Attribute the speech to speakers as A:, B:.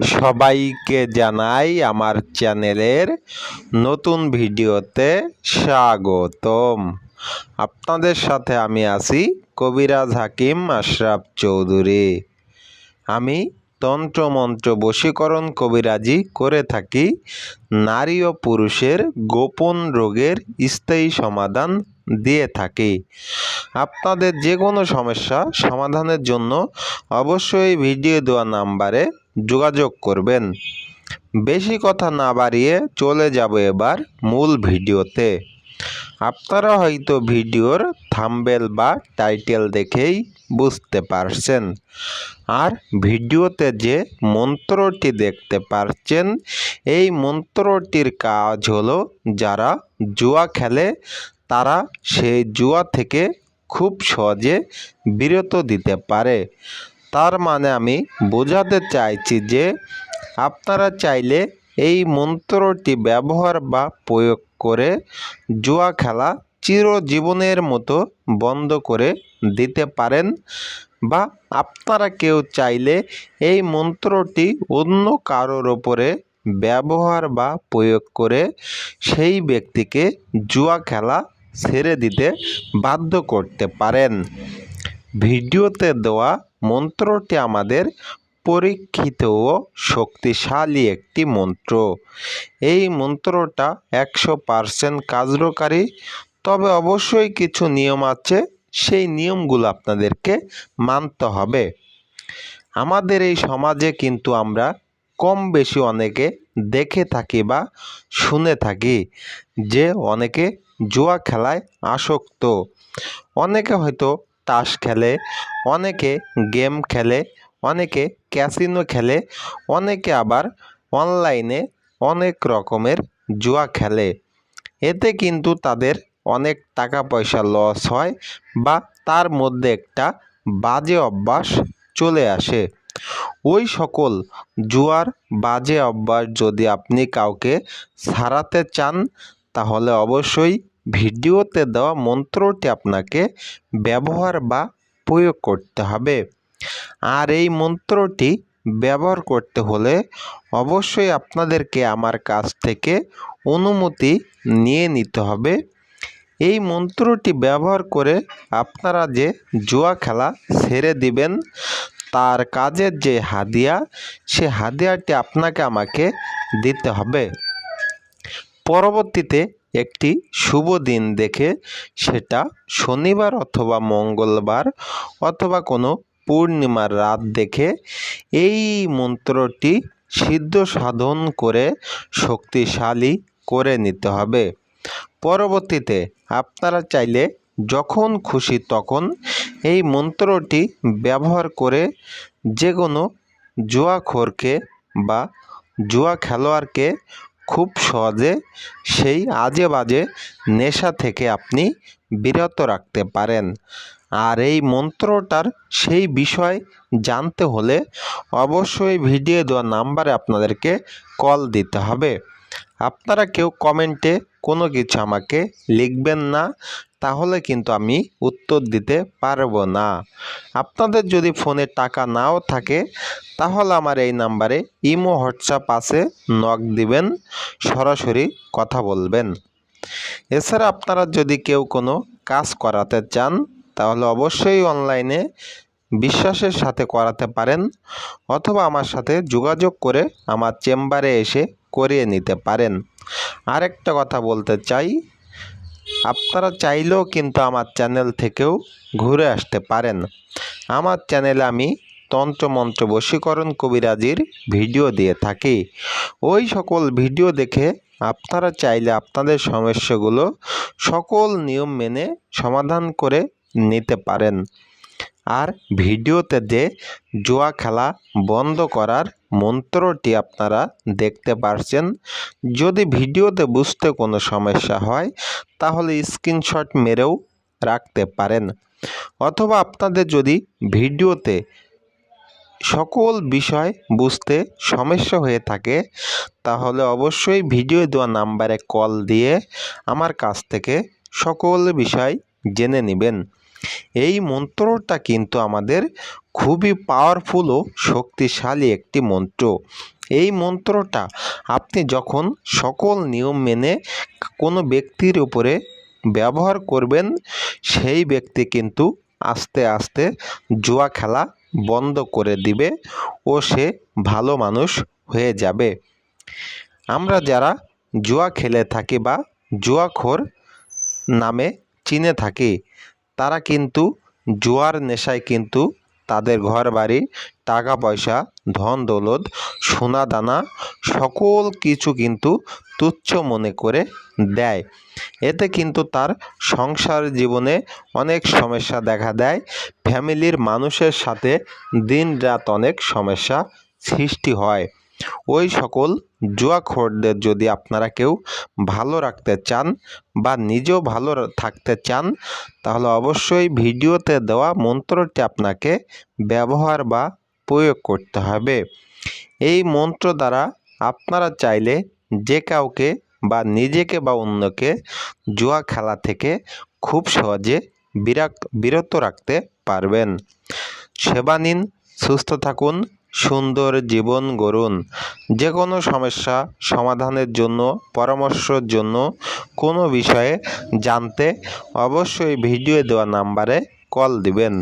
A: সবাইকে জানাই আমার চ্যানেলের নতুন ভিডিওতে স্বাগতম। আপনাদের সাথে আমি আছি কবিরাজ হাকিম আশরাফ চৌধুরী। আমি তন্ত্রমন্ত্র বশীকরণ কবিরাজি করে থাকি নারী ও পুরুষের গোপন রোগের স্থায়ী সমাধান দিয়ে থাকি। আপনাদের যে কোনো সমস্যা সমাধানের জন্য অবশ্যই ভিডিও দেওয়া নাম্বারে যোগাযোগ করবেন। বেশি কথা না বাড়িয়ে চলে যাব এবার মূল ভিডিওতে। আপনারা হয়তো ভিডিওর থাম্বেল বা টাইটেল দেখেই বুঝতে পারছেন। আর ভিডিওতে যে মন্ত্রটি দেখতে পারছেন, এই মন্ত্রটির কাজ হলো যারা জুয়া খেলে, তারা সেই জুয়া থেকে খুব সহজে বিরত দিতে পারে। তার মানে আমি বোঝাতে চাইছি যে আপনারা চাইলে এই মন্ত্রটি ব্যবহার বা প্রয়োগ করে জুয়া খেলা চিরজীবনের মতো বন্ধ করে দিতে পারেন বা আপনারা কেউ চাইলে এই মন্ত্রটি অন্য কারোর ওপরে ব্যবহার বা প্রয়োগ করে সেই ব্যক্তিকে জুয়া খেলা ছেড়ে দিতে বাধ্য করতে পারেন। ভিডিওতে দেওয়া মন্ত্রটি আমাদের পরীক্ষিত ও শক্তিশালী একটি মন্ত্র। এই মন্ত্রটা একশো পারসেন্ট কার্যকারী তবে অবশ্যই কিছু নিয়ম আছে, সেই নিয়মগুলো আপনাদেরকে মানতে হবে। আমাদের এই সমাজে কিন্তু আমরা কম বেশি অনেকে দেখে থাকি বা শুনে থাকি যে অনেকে জুয়া খেলায় আসক্ত। অনেকে হয়তো তাস খেলে, অনেকে গেম খেলে, অনেকে ক্যাসিনো খেলে, অনেকে আবার অনলাইনে অনেক রকমের জুয়া খেলে। এতে কিন্তু তাদের অনেক টাকা পয়সা লস হয় বা তার মধ্যে একটা বাজে অভ্যাস চলে আসে। ওই সকল জুয়ার বাজে অভ্যাস যদি আপনি কাউকে সারাতে চান, তাহলে অবশ্যই ভিডিওতে দেওয়া মন্ত্রটি আপনাকে ব্যবহার বা প্রয়োগ করতে হবে। আর এই মন্ত্রটি ব্যবহার করতে হলে অবশ্যই আপনাদেরকে আমার কাছ থেকে অনুমতি নিয়ে নিতে হবে। এই মন্ত্রটি ব্যবহার করে আপনারা যে জুয়া খেলা ছেড়ে দিবেন, তার কাজের যে হাদিয়া, সে হাদিয়াটি আপনাকে আমাকে দিতে হবে। পরবর্তীতে একটি শুভ দিন দেখে সেটা শনিবার অথবা মঙ্গলবার অথবা কোনো পূর্ণিমার রাত দেখে এই মন্ত্রটি সিদ্ধ সাধন করে শক্তিশালী করে নিতে হবে। পরবর্তীতে আপনারা চাইলে যখন খুশি তখন এই মন্ত্রটি ব্যবহার করে যে কোনো জুয়াখোরকে বা জুয়া খেলোয়াড়কে খুব সহজে সেই আজে বাজে নেশা থেকে আপনি বিরত রাখতে পারেন। আর এই মন্ত্রটার সেই বিষয় জানতে হলে অবশ্যই ভিডিও দেওয়া নাম্বারে আপনাদেরকে কল দিতে হবে। আপনারা কেউ কমেন্টে কোনো কিছু আমাকে লিখবেন না, তাহলে কিন্তু আমি উত্তর দিতে পারব না। আপনাদের যদি ফোনে টাকা নাও থাকে, তাহলে আমার এই নাম্বারে ইমো, হোয়াটসঅ্যাপ আছে, নক দিবেন, সরাসরি কথা বলবেন। এছাড়া আপনারা যদি কেউ কোনো কাজ করাতে চান, তাহলে অবশ্যই অনলাইনে বিশ্বাসের সাথে করাতে পারেন, অথবা আমার সাথে যোগাযোগ করে আমার চেম্বারে এসে করিয়ে নিতে পারেন। আরেকটা কথা বলতে চাই। আপনারা চাইলেও কিন্তু আমার চ্যানেল থেকেও ঘুরে আসতে পারেন। আমার চ্যানেলে আমি তন্ত্রমন্ত্র বশীকরণ কবিরাজির ভিডিও দিয়ে থাকি। ওই সকল ভিডিও দেখে আপনারা চাইলে আপনাদের সমস্যাগুলো সকল নিয়ম মেনে সমাধান করে নিতে পারেন। আর ভিডিওতে যে জুয়া খেলা বন্ধ করার মন্ত্রটি আপনারা দেখতে পারছেন। যদি ভিডিওতে বুঝতে কোনো সমস্যা হয়, তাহলে স্ক্রিনশট মেরেও রাখতে পারেন। অথবা আপনাদের যদি ভিডিওতে সকল বিষয় বুঝতে সমস্যা হয়ে থাকে, তাহলে অবশ্যই ভিডিও দেওয়া নাম্বারে কল দিয়ে আমার কাছ থেকে সকল বিষয় জেনে নেবেন। এই মন্ত্রটা কিন্তু আমাদের খুবই পাওয়ারফুল ও শক্তিশালী একটি মন্ত্র। এই মন্ত্রটা আপনি যখন সকল নিয়ম মেনে কোনো ব্যক্তির উপরে ব্যবহার করবেন, সেই ব্যক্তি কিন্তু আস্তে আস্তে জুয়া খেলা বন্ধ করে দিবে ও সে ভালো মানুষ হয়ে যাবে। আমরা যারা জুয়া খেলে থাকি বা জুয়াখোর নামে চিনে থাকি তারা কিন্তু জুয়ার নেশায় কিন্তু তাদের ঘর বাড়ি টাকা পয়সা ধন দৌলত সোনা দানা সকল কিছু কিন্তু তুচ্ছ মনে করে দেয়। এতে কিন্তু তার সংসার জীবনে অনেক সমস্যা দেখা দেয়। ফ্যামিলির মানুষের সাথে দিন রাত অনেক সমস্যা সৃষ্টি হয়। ওই সকল জুয়াখোরদের যদি আপনারা কেউ ভালো রাখতে চান বা নিজেও ভালো থাকতে চান, তাহলে অবশ্যই ভিডিওতে দেওয়া মন্ত্রটি আপনাকে ব্যবহার বা প্রয়োগ করতে হবে। এই মন্ত্র দ্বারা আপনারা চাইলে যে কাউকে বা নিজেকে বা অন্যকে জুয়া খেলা থেকে খুব সহজে বিরাক বিরত রাখতে পারবেন। সেবা নিন, সুস্থ থাকুন সুন্দর জীবন গড়ুন। যে কোনো সমস্যা সমাধানের জন্য, পরামর্শের জন্য কোনো বিষয়ে জানতে অবশ্যই ভিডিও দেওয়া নাম্বারে কল দিবেন।